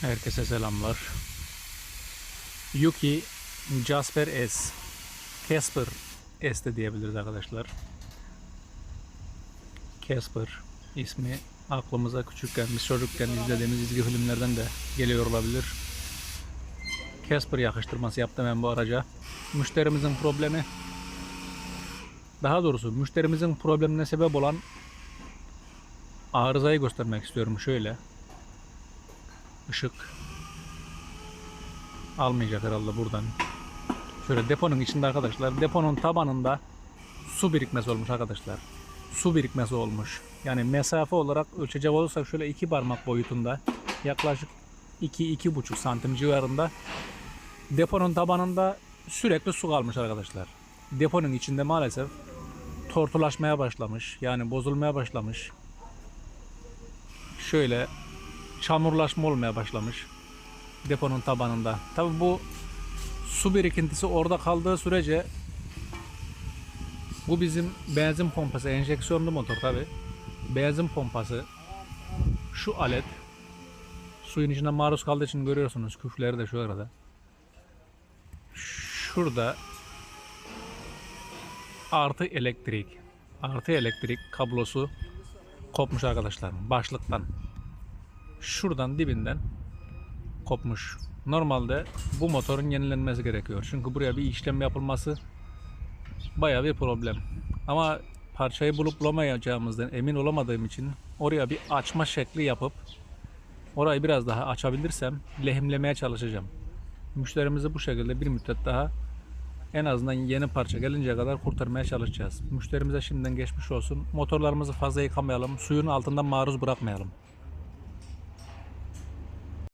Herkese selamlar. Yuki Jasper S. Casper S de diyebiliriz arkadaşlar. Casper ismi aklımıza küçükken, biz çocukken izlediğimiz izgi filmlerden de geliyor olabilir. Casper yakıştırması yaptım ben bu araca. Müşterimizin problemi daha doğrusu müşterimizin problemine sebep olan arızayı göstermek istiyorum şöyle. Işık almayacak herhalde buradan. Şöyle deponun içinde arkadaşlar. Deponun tabanında su birikmesi olmuş arkadaşlar. Su birikmesi olmuş. Yani mesafe olarak ölçecek olursak şöyle iki parmak boyutunda yaklaşık 2-2,5 santim civarında deponun tabanında sürekli su kalmış arkadaşlar. Deponun içinde maalesef tortulaşmaya başlamış. Yani bozulmaya başlamış. Şöyle çamurlaşma olmaya başlamış deponun tabanında. Tabi bu su birikintisi orada kaldığı sürece bu bizim benzin pompası enjeksiyonlu motor tabi. Benzin pompası şu alet suyun içine maruz kaldığı için görüyorsunuz küfleri de şu arada. Şurada artı elektrik artı elektrik kablosu kopmuş arkadaşlar başlıktan şuradan dibinden kopmuş. Normalde bu motorun yenilenmesi gerekiyor. Çünkü buraya bir işlem yapılması bayağı bir problem. Ama parçayı bulup bulamayacağımızdan emin olamadığım için oraya bir açma şekli yapıp orayı biraz daha açabilirsem lehimlemeye çalışacağım. Müşterimizi bu şekilde bir müddet daha en azından yeni parça gelinceye kadar kurtarmaya çalışacağız. Müşterimize şimdiden geçmiş olsun. Motorlarımızı fazla yıkamayalım. Suyun altından maruz bırakmayalım.